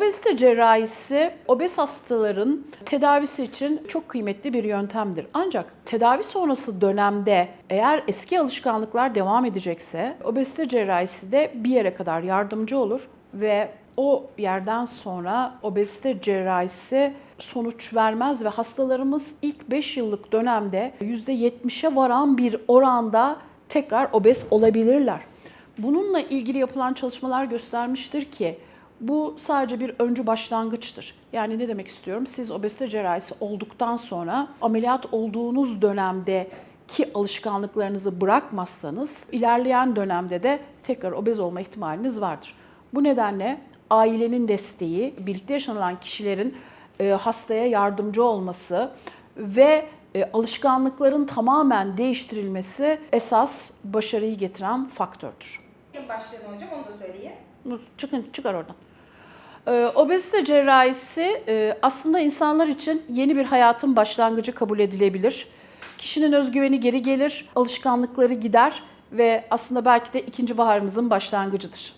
Obezite cerrahisi obez hastaların tedavisi için çok kıymetli bir yöntemdir. Ancak tedavi sonrası dönemde eğer eski alışkanlıklar devam edecekse obezite cerrahisi de bir yere kadar yardımcı olur ve o yerden sonra obezite cerrahisi sonuç vermez ve hastalarımız ilk 5 yıllık dönemde %70'e varan bir oranda tekrar obez olabilirler. Bununla ilgili yapılan çalışmalar göstermiştir ki bu sadece bir öncü başlangıçtır. Yani ne demek istiyorum? Siz obezite cerrahisi olduktan sonra ameliyat olduğunuz dönemde ki alışkanlıklarınızı bırakmazsanız ilerleyen dönemde de tekrar obez olma ihtimaliniz vardır. Bu nedenle ailenin desteği, birlikte yaşanılan kişilerin e, hastaya yardımcı olması ve e, alışkanlıkların tamamen değiştirilmesi esas başarıyı getiren faktördür. Başlayalım hocam onu da söyleyeyim. Çıkın, çıkar oradan. Ee, obezite cerrahisi e, aslında insanlar için yeni bir hayatın başlangıcı kabul edilebilir. Kişinin özgüveni geri gelir, alışkanlıkları gider ve aslında belki de ikinci baharımızın başlangıcıdır.